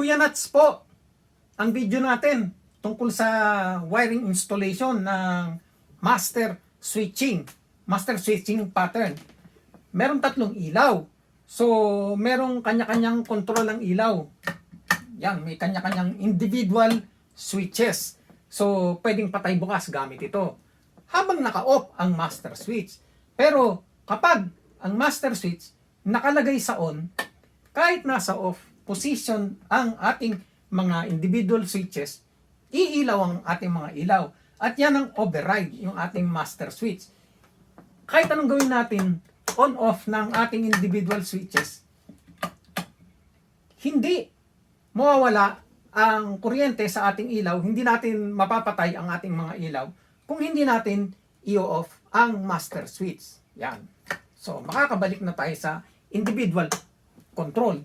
Kuya Nats po, ang video natin tungkol sa wiring installation ng master switching, master switching pattern. Meron tatlong ilaw. So, merong kanya-kanyang control ng ilaw. Yan, may kanya-kanyang individual switches. So, pwedeng patay bukas gamit ito. Habang naka-off ang master switch. Pero, kapag ang master switch nakalagay sa on, kahit nasa off position ang ating mga individual switches, iilaw ang ating mga ilaw. At yan ang override, yung ating master switch. Kahit anong gawin natin, on-off ng ating individual switches, hindi mawawala ang kuryente sa ating ilaw, hindi natin mapapatay ang ating mga ilaw kung hindi natin i-off ang master switch. Yan. So, makakabalik na tayo sa individual control.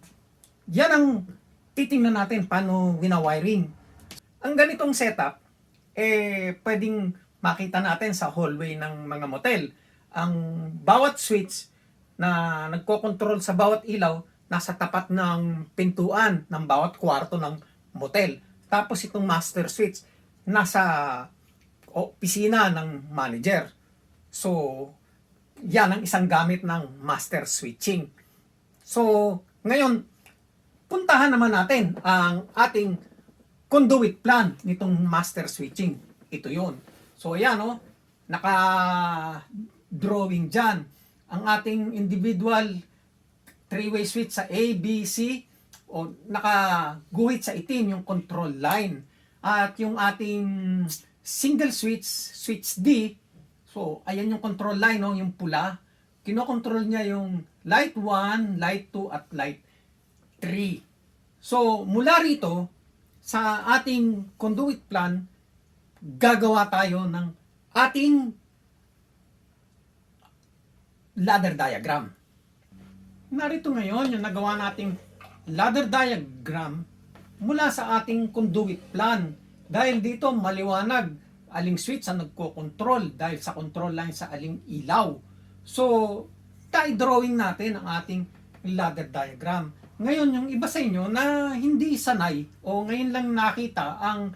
Yan ang titingnan natin paano winawiring. Ang ganitong setup, eh, pwedeng makita natin sa hallway ng mga motel. Ang bawat switch na nagko-control sa bawat ilaw, nasa tapat ng pintuan ng bawat kwarto ng motel. Tapos itong master switch, nasa opisina ng manager. So, yan ang isang gamit ng master switching. So, ngayon, puntahan naman natin ang ating conduit plan nitong master switching. Ito yun. So, ayan, oh, naka-drawing dyan. Ang ating individual three-way switch sa A, B, C, o nakaguhit sa itim yung control line. At yung ating single switch, switch D, so, ayan yung control line, no, yung pula. Kinokontrol niya yung light 1, light 2, at light 3. So, mula rito, sa ating conduit plan, gagawa tayo ng ating ladder diagram. Narito ngayon yung nagawa nating ladder diagram mula sa ating conduit plan. Dahil dito maliwanag aling switch ang nagko-control dahil sa control line sa aling ilaw. So, tayo drawing natin ang ating ladder diagram. Ngayon, yung iba sa inyo na hindi sanay o ngayon lang nakita ang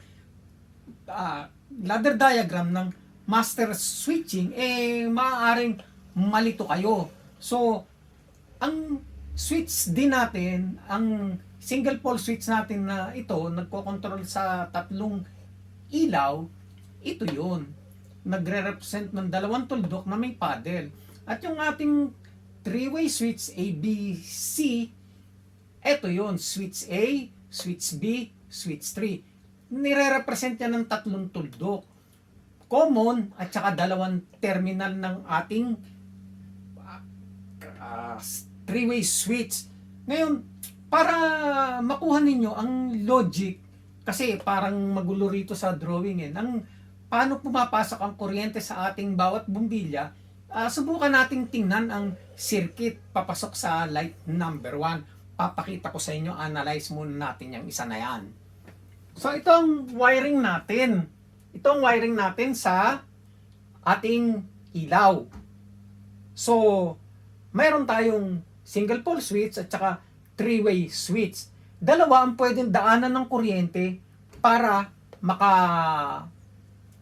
ah, ladder diagram ng master switching, eh, maaaring malito kayo. So, ang switch din natin, ang single pole switch natin na ito, nagko-control sa tatlong ilaw, ito yun. Nagre-represent ng dalawang tuldok na may paddle. At yung ating three-way switch A, B, C, ito yun, switch A, switch B, switch 3. Nire-represent yan ng tatlong tuldok. Common at saka dalawang terminal ng ating uh, three-way switch. Ngayon, para makuha ninyo ang logic, kasi parang magulo rito sa drawing eh, ang paano pumapasok ang kuryente sa ating bawat bumbilya, ah, subukan nating tingnan ang circuit papasok sa light number 1. Papakita ko sa inyo, analyze muna natin yung isa na yan. So ito ang wiring natin. Ito ang wiring natin sa ating ilaw. So, mayroon tayong single pole switch at saka three-way switch. Dalawa ang pwedeng daanan ng kuryente para maka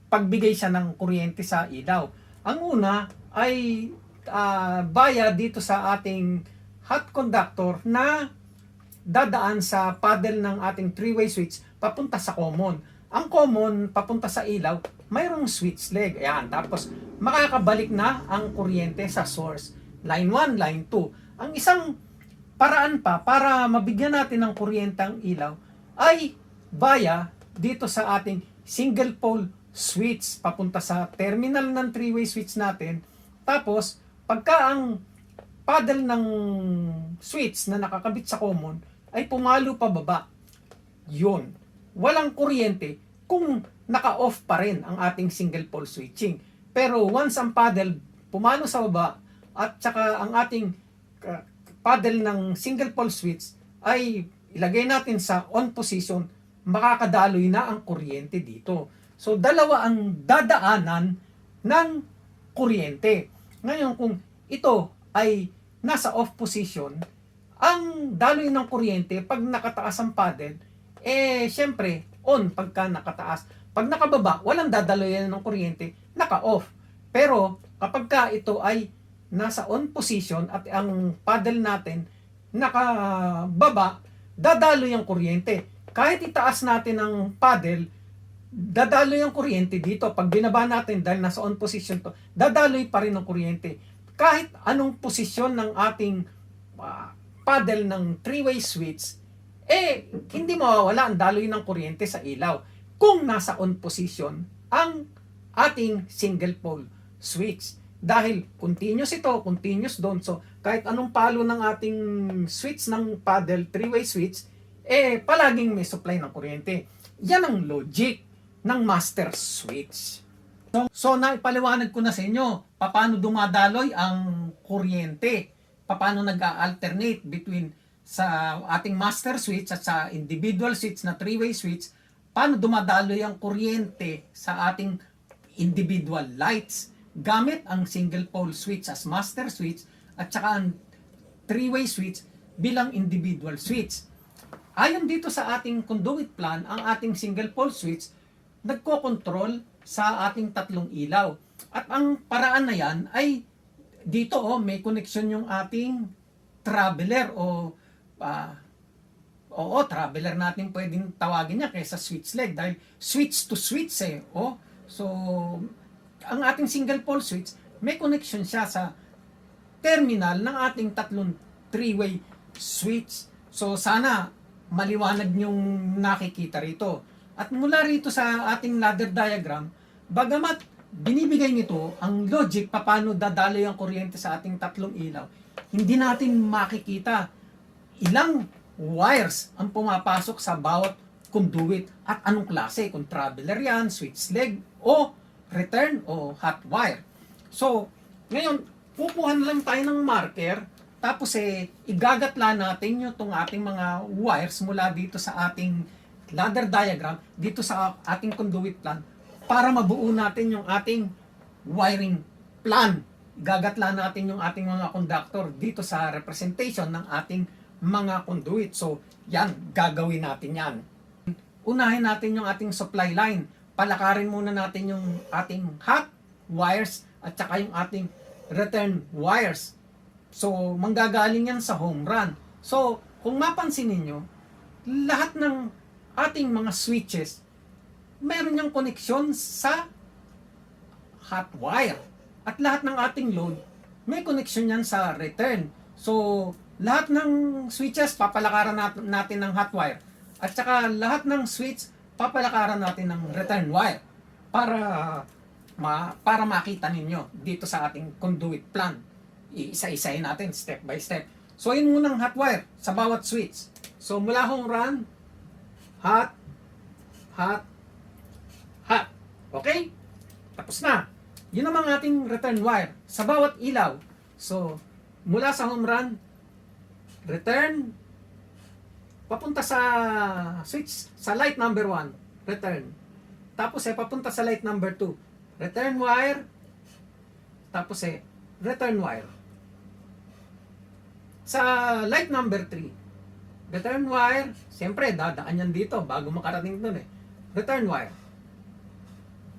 pagbigay siya ng kuryente sa ilaw. Ang una ay uh, via dito sa ating hot conductor na dadaan sa paddle ng ating three-way switch papunta sa common. Ang common papunta sa ilaw, mayroong switch leg. Ayan, tapos makakabalik na ang kuryente sa source. Line 1, line 2. Ang isang paraan pa para mabigyan natin ng kuryente ang ilaw ay via dito sa ating single pole switch papunta sa terminal ng three-way switch natin. Tapos, pagka ang paddle ng switch na nakakabit sa common ay pumalo pa baba. Yun. Walang kuryente kung naka-off pa rin ang ating single pole switching. Pero once ang paddle pumalo sa baba at saka ang ating paddle ng single pole switch ay ilagay natin sa on position, makakadaloy na ang kuryente dito. So dalawa ang dadaanan ng kuryente. Ngayon kung ito ay nasa off position, ang daloy ng kuryente pag nakataas ang paddle, eh syempre on pagka nakataas. Pag nakababa, walang dadaloyan ng kuryente, naka-off. Pero kapag ka ito ay nasa on position at ang paddle natin nakababa, dadaloy ang kuryente. Kahit itaas natin ang paddle, dadaloy ang kuryente dito. Pag binaba natin dahil nasa on position to, dadaloy pa rin ang kuryente. Kahit anong posisyon ng ating ah, paddle ng three-way switch, eh, hindi mawawala ang daloy ng kuryente sa ilaw kung nasa on position ang ating single pole switch. Dahil continuous ito, continuous doon. So, kahit anong palo ng ating switch ng paddle, three-way switch, eh, palaging may supply ng kuryente. Yan ang logic ng master switch. So, so naipaliwanag ko na sa inyo paano dumadaloy ang kuryente. Paano nag-alternate between sa ating master switch at sa individual switch na three-way switch. Paano dumadaloy ang kuryente sa ating individual lights gamit ang single pole switch as master switch at saka ang three-way switch bilang individual switch. Ayon dito sa ating conduit plan, ang ating single pole switch nagko-control sa ating tatlong ilaw. At ang paraan na yan ay dito oh, may connection yung ating traveler o ah, oo, traveler natin pwedeng tawagin niya kaysa switch leg dahil switch to switch eh. Oh, so ang ating single pole switch may connection siya sa terminal ng ating tatlong three-way switch. So sana maliwanag yung nakikita rito. At mula rito sa ating ladder diagram, bagamat binibigay nito ang logic paano dadaloy ang kuryente sa ating tatlong ilaw, hindi natin makikita. Ilang wires ang pumapasok sa bawat conduit? At anong klase, kung traveler yan, switch leg, o return o hot wire. So, ngayon, kukuha na lang tayo ng marker, tapos eh, igagatla natin yung itong ating mga wires mula dito sa ating ladder diagram, dito sa ating conduit plan, para mabuo natin yung ating wiring plan. Igagatla natin yung ating mga conductor dito sa representation ng ating mga conduit. So, yan, gagawin natin yan. Unahin natin yung ating supply line. Palakarin muna natin yung ating hot wires at saka yung ating return wires. So, manggagaling yan sa home run. So, kung mapansin ninyo, lahat ng ating mga switches, meron niyang koneksyon sa hot wire. At lahat ng ating load, may connection yan sa return. So, lahat ng switches, papalakaran natin, ng hot wire. At saka lahat ng switch, papalakaran natin ng return wire. Para ma, para makita ninyo dito sa ating conduit plan. Iisa-isahin natin step by step. So, yun munang hot wire sa bawat switch. So, mula home run, hot, hot. Okay? Tapos na. Yun ang ating return wire sa bawat ilaw. So, mula sa home run, return, papunta sa switch, sa light number 1, return. Tapos eh, papunta sa light number 2, return wire, tapos eh, return wire. Sa light number 3, return wire, siyempre, dadaan yan dito bago makarating doon eh. Return wire.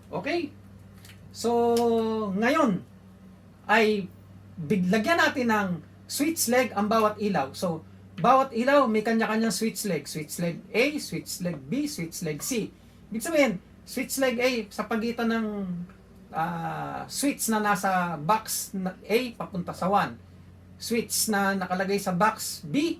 Okay? So, ngayon, ay biglagyan natin ng switch leg ang bawat ilaw. So, bawat ilaw may kanya-kanyang switch leg. Switch leg A, switch leg B, switch leg C. Ibig sabihin, switch leg A sa pagitan ng ah, switch na nasa box A papunta sa 1. Switch na nakalagay sa box B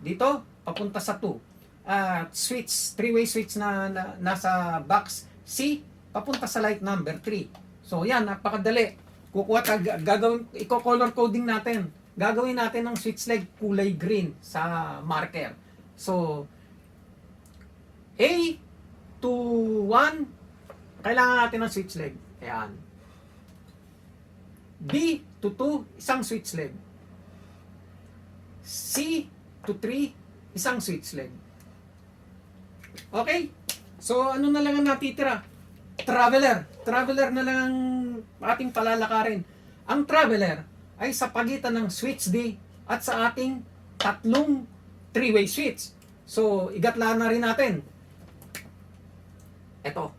dito papunta sa 2. At switch, three-way switch na, na nasa box C papunta sa light number 3. So yan, napakadali. Kukuha tag gagawin i-color coding natin. Gagawin natin ng switch leg kulay green sa marker. So A to 1 kailangan natin ng switch leg. Ayan. B to 2 isang switch leg. C to 3 isang switch leg. Okay? So ano na lang ang natitira? Traveler. Traveler na lang ang ating palalakarin. Ang traveler ay sa pagitan ng switch D at sa ating tatlong three-way switch. So, igatla na rin natin. Ito.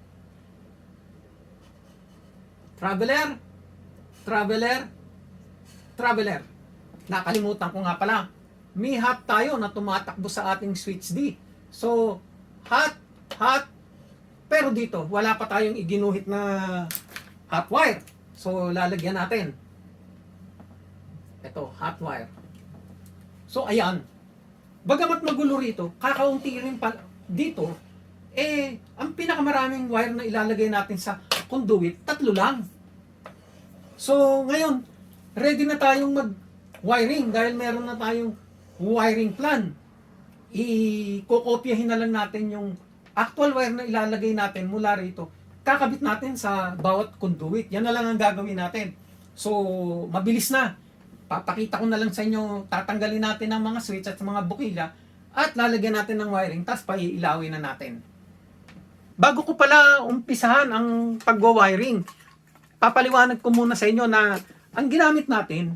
Traveler, traveler, traveler. Nakalimutan ko nga pala. May hot tayo na tumatakbo sa ating switch D. So, hot, hot, pero dito, wala pa tayong iginuhit na hot wire. So, lalagyan natin. Ito, hot wire. So, ayan. Bagamat magulo rito, kakaunti rin pa dito, eh, ang pinakamaraming wire na ilalagay natin sa conduit, tatlo lang. So, ngayon, ready na tayong mag-wiring dahil meron na tayong wiring plan. I-kokopyahin na lang natin yung actual wire na ilalagay natin mula rito. Kakabit natin sa bawat conduit. Yan na lang ang gagawin natin. So, mabilis na. Papakita ko na lang sa inyo, tatanggalin natin ang mga switch at mga bukila at lalagyan natin ng wiring, tapos paiilawin na natin. Bago ko pala umpisahan ang pagwa-wiring, papaliwanag ko muna sa inyo na ang ginamit natin,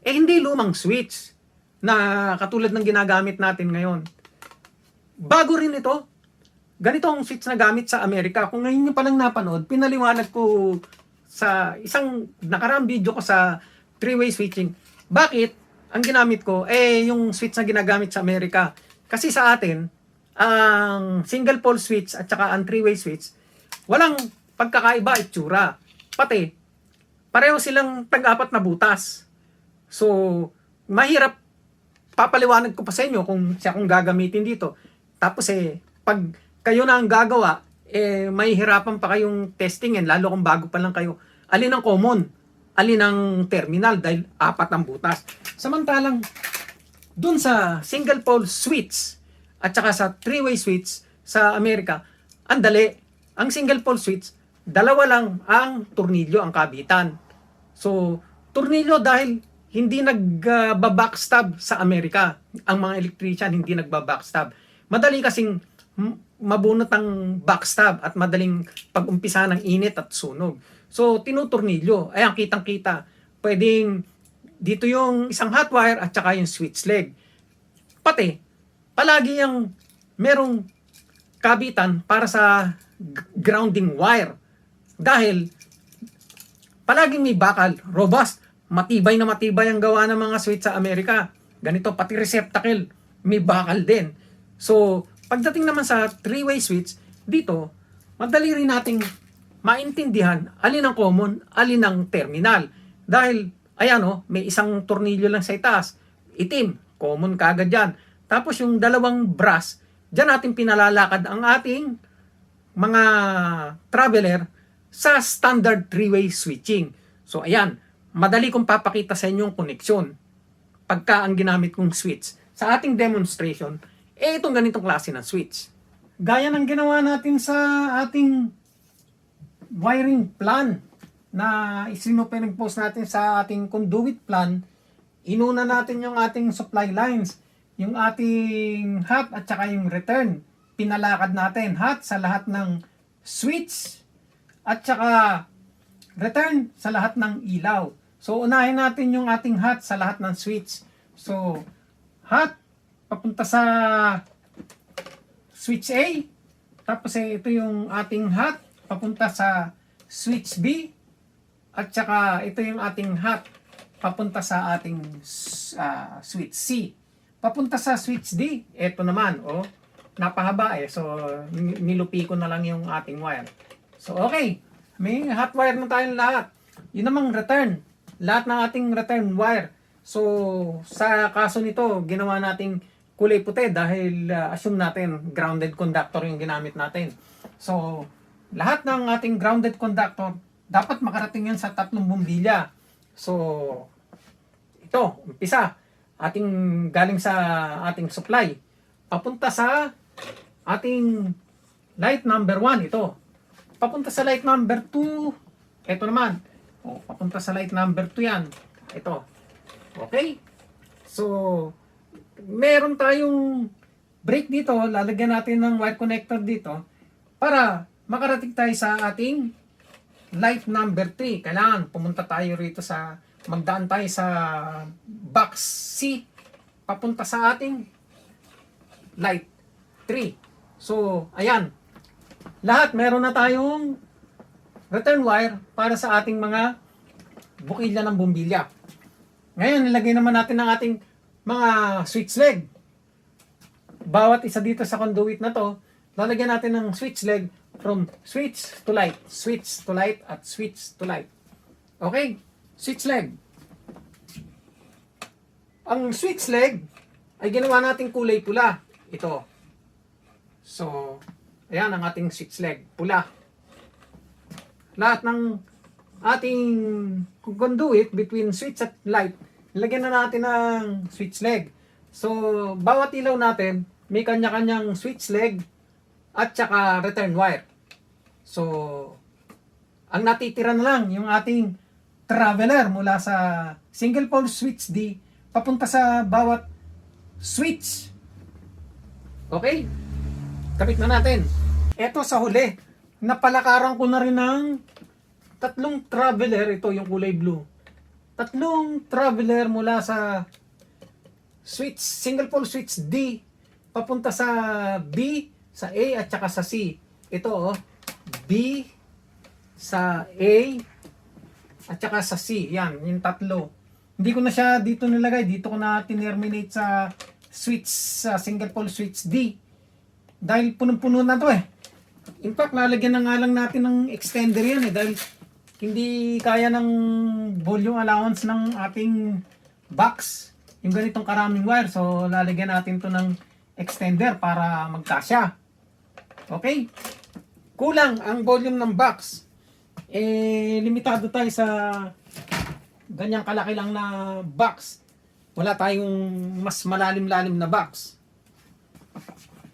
eh hindi lumang switch na katulad ng ginagamit natin ngayon. Bago rin ito, ganito ang switch na gamit sa Amerika. Kung ngayon nyo palang napanood, pinaliwanag ko sa isang nakaraang video ko sa three-way switching. Bakit? Ang ginamit ko, eh, yung switch na ginagamit sa Amerika. Kasi sa atin, ang single pole switch at saka ang three-way switch, walang pagkakaiba itsura. Pati, pareho silang tag-apat na butas. So, mahirap papaliwanag ko pa sa inyo kung siya kung gagamitin dito. Tapos eh, pag kayo na ang gagawa, eh, may hirapan pa kayong testingin, lalo kung bago pa lang kayo. Alin ang common? Alin ang terminal? Dahil apat ang butas. Samantalang, dun sa single pole switch at saka sa three-way switch sa Amerika, ang dali. Ang single pole switch, dalawa lang ang tornilyo ang kabitan. So, tornilyo dahil hindi nagbabackstab sa Amerika. Ang mga electrician hindi nagbabackstab. Madali kasing mabunot ang backstab at madaling pag-umpisa ng init at sunog. So, tinutornilyo. Ayan, kitang-kita. Pwedeng dito yung isang hot wire at saka yung switch leg. Pati, palagi yung merong kabitan para sa grounding wire. Dahil palaging may bakal, robust, matibay na matibay ang gawa ng mga switch sa Amerika. Ganito, pati receptacle, may bakal din. So, pagdating naman sa three-way switch, dito, madali rin nating maintindihan alin ang common, alin ang terminal. Dahil, ayan o, may isang tornilyo lang sa itaas, itim, common kagad yan. Tapos yung dalawang brass, dyan natin pinalalakad ang ating mga traveler sa standard three-way switching. So ayan, madali kong papakita sa inyo yung koneksyon pagka ang ginamit kong switch. Sa ating demonstration, eh itong ganitong klase ng switch. Gaya ng ginawa natin sa ating wiring plan na isinuperimpose natin sa ating conduit plan, inuna natin yung ating supply lines, yung ating hot at saka yung return. Pinalakad natin hot sa lahat ng switch at saka return sa lahat ng ilaw. So, unahin natin yung ating hot sa lahat ng switch. So, hot, papunta sa switch A. Tapos eh, ito yung ating hot, papunta sa switch B. At saka ito yung ating hot, papunta sa ating ah, switch C. Papunta sa switch D, ito naman, oh, napahaba eh. So, ni- nilupi ko na lang yung ating wire. So, okay. May hot wire na tayong lahat. Yun namang return. Lahat ng ating return wire. So, sa kaso nito, ginawa nating kulay puti dahil uh, assume natin grounded conductor yung ginamit natin. So, lahat ng ating grounded conductor, dapat makarating yan sa tatlong bumbilya. So, ito, umpisa. Ating galing sa ating supply. Papunta sa ating light number 1, ito. Papunta sa light number 2, ito naman. O, papunta sa light number 2 yan. Ito. Okay? So, meron tayong break dito, lalagyan natin ng wire connector dito para makarating tayo sa ating light number 3. Kailangan pumunta tayo rito sa magdaan tayo sa box C papunta sa ating light 3. So, ayan. Lahat meron na tayong return wire para sa ating mga bukilya ng bumbilya. Ngayon, nilagay naman natin ang ating mga switch leg. Bawat isa dito sa conduit na to, lalagyan natin ng switch leg from switch to light, switch to light, at switch to light. Okay? Switch leg. Ang switch leg ay ginawa nating kulay pula. Ito. So, ayan ang ating switch leg. Pula. Lahat ng ating conduit between switch at light, lagyan na natin ng switch leg. So, bawat ilaw natin, may kanya-kanyang switch leg at saka return wire. So, ang natitira na lang yung ating traveler mula sa single pole switch D papunta sa bawat switch. Okay? Kapit na natin. Ito sa huli, napalakaran ko na rin ng tatlong traveler. Ito yung kulay blue. Tatlong traveler mula sa switch, single pole switch D papunta sa B, sa A at saka sa C. Ito oh, B sa A at saka sa C. Yan, yung tatlo. Hindi ko na siya dito nilagay. Dito ko na tinerminate sa switch, sa single pole switch D. Dahil punong-puno na to eh. In fact, lalagyan na nga lang natin ng extender yan eh. Dahil hindi kaya ng volume allowance ng ating box. Yung ganitong karaming wire. So, lalagyan natin to ng extender para magkasya. Okay? Kulang ang volume ng box. Eh, limitado tayo sa ganyang kalaki lang na box. Wala tayong mas malalim-lalim na box.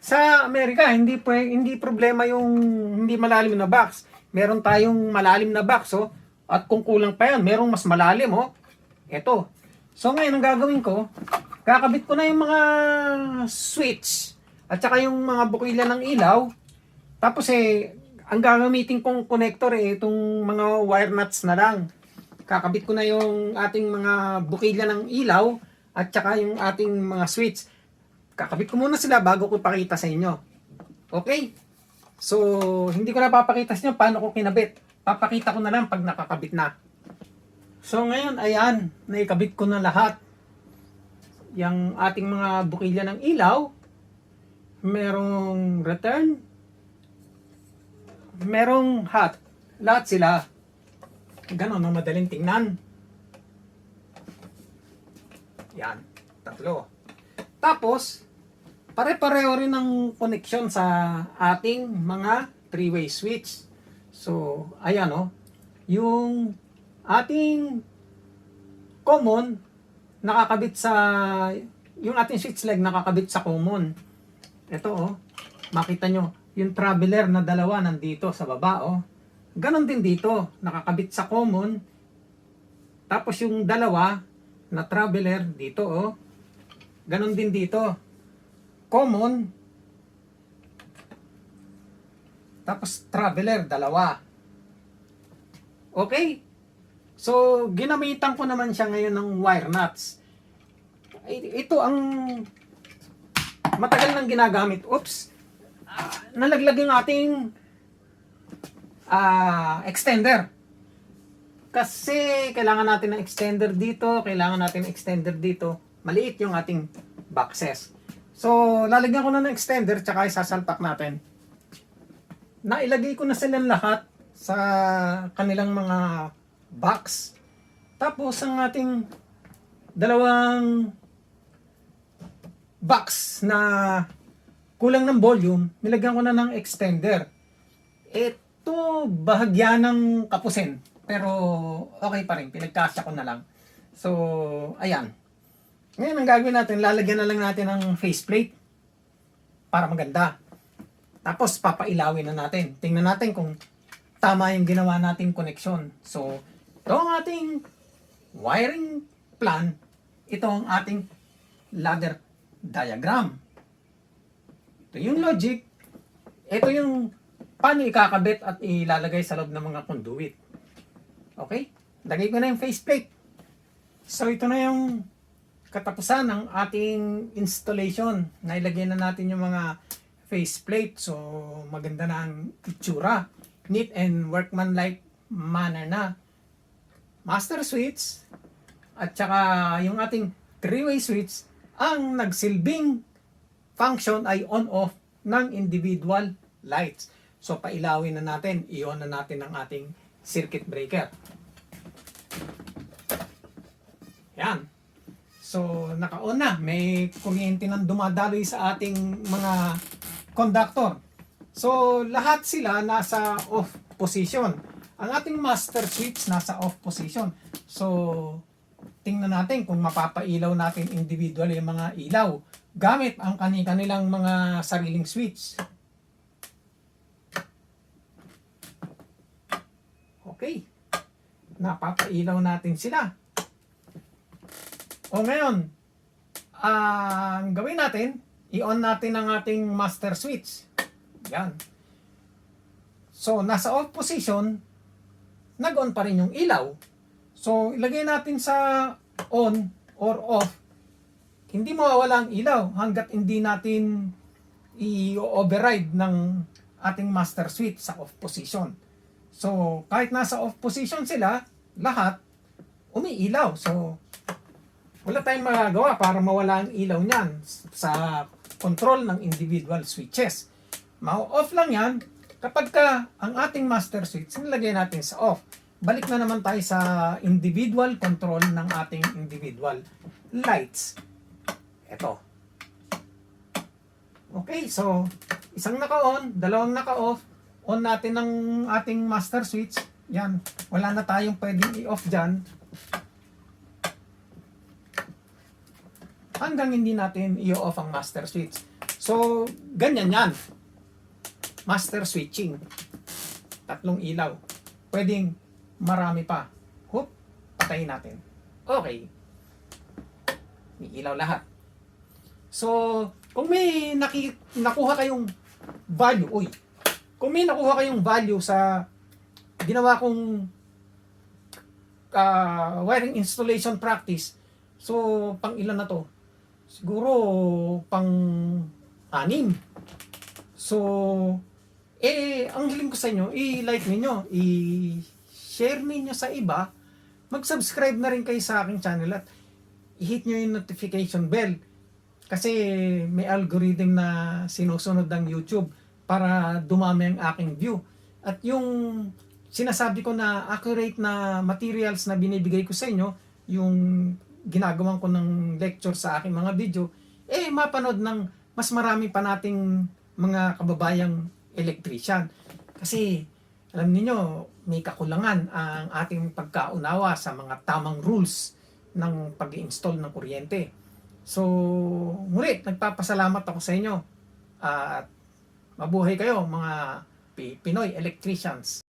Sa Amerika, hindi pwe, hindi problema yung hindi malalim na box. Meron tayong malalim na box, oh. At kung kulang pa yan, merong mas malalim, oh. Ito. So ngayon, ang gagawin ko, kakabit ko na yung mga switch at saka yung mga bukila ng ilaw. Tapos eh, ang gagamitin kong connector eh, itong mga wire nuts na lang. Kakabit ko na yung ating mga bukila ng ilaw at saka yung ating mga switch. Kakabit ko muna sila bago ko pakita sa inyo. Okay? So, hindi ko na papakita sa inyo paano ko kinabit. Papakita ko na lang pag nakakabit na. So, ngayon, ayan, naikabit ko na lahat. Yung ating mga bukilya ng ilaw, merong return, merong hot. Lahat sila. Ganon, ang madaling tingnan. Yan, tatlo. Tapos, pare-pareho rin ang connection sa ating mga three-way switch. So, ayan o. yung ating common nakakabit sa yung ating switch leg nakakabit sa common. Ito oh. Makita nyo, yung traveler na dalawa nandito sa baba oh. Ganon din dito, nakakabit sa common. Tapos yung dalawa na traveler dito oh. Ganon din dito. Common. Tapos traveler dalawa. Okay? So, ginamitan ko naman siya ngayon ng wire nuts. Ito ang matagal nang ginagamit. Oops! Nalaglag yung ating ah, extender. Kasi kailangan natin ng extender dito, kailangan natin ng extender dito. Maliit yung ating boxes. So, lalagyan ko na ng extender tsaka isasalpak natin. Nailagay ko na silang lahat sa kanilang mga box. Tapos ang ating dalawang box na kulang ng volume, nilagyan ko na ng extender. Ito bahagya ng kapusin. Pero okay pa rin, pinagkasya ko na lang. So, ayan. Ngayon ang gagawin natin, lalagyan na lang natin ng faceplate para maganda. Tapos papailawin na natin. Tingnan natin kung tama yung ginawa nating connection. So, ito ang ating wiring plan. Ito ang ating ladder diagram. Ito yung logic. Ito yung paano ikakabit at ilalagay sa loob ng mga conduit. Okay? Lagay ko na yung faceplate. So, ito na yung katapusan ng ating installation. Nailagay na natin yung mga faceplate. So, maganda na ang itsura. Neat and workmanlike manner na. Master switch at saka yung ating three-way switch ang nagsilbing function ay on-off ng individual lights. So, pailawin na natin, i-on na natin ang ating circuit breaker. Yan. So, naka-on na. May kuryente nang dumadaloy sa ating mga conductor. So, lahat sila nasa off position. Ang ating master switch nasa off position. So, tingnan natin kung mapapailaw natin individual yung mga ilaw gamit ang kani-kanilang mga sariling switch. Okay. Napapailaw natin sila. O ngayon, ang gawin natin, i-on natin ang ating master switch. Yan. So, nasa off position, nag-on pa rin yung ilaw. So, ilagay natin sa on or off. Hindi mawawala ang ilaw hanggat hindi natin i-override ng ating master switch sa off position. So, kahit nasa off position sila, lahat umiilaw. So, wala tayong magagawa para mawala ang ilaw niyan sa control ng individual switches. Ma-off lang yan kapag ka ang ating master switch nilagay natin sa off. Balik na naman tayo sa individual control ng ating individual lights. Ito. Okay, so isang naka-on, dalawang naka-off. On natin ng ating master switch. Yan. Wala na tayong pwedeng i-off dyan. Hanggang hindi natin i-off ang master switch. So, ganyan yan. Master switching. Tatlong ilaw. Pwedeng marami pa. Hoop, patayin natin. Okay. May ilaw lahat. So, kung may naki, nakuha kayong value, uy, kung may nakuha kayong value sa ginawa kong uh, wiring installation practice, so, pang ilan na to? Siguro pang anim. So, eh, ang hiling ko sa inyo, i-like ninyo, i-share ninyo sa iba, mag-subscribe na rin kayo sa aking channel at i-hit nyo yung notification bell. Kasi may algorithm na sinusunod ng YouTube para dumami ang aking view. At yung sinasabi ko na accurate na materials na binibigay ko sa inyo, yung ginagawan ko ng lecture sa aking mga video, eh mapanood ng mas marami pa nating mga kababayang electrician. Kasi alam niyo may kakulangan ang ating pagkaunawa sa mga tamang rules ng pag install ng kuryente. So, muli, nagpapasalamat ako sa inyo. At mabuhay kayo mga Pinoy electricians.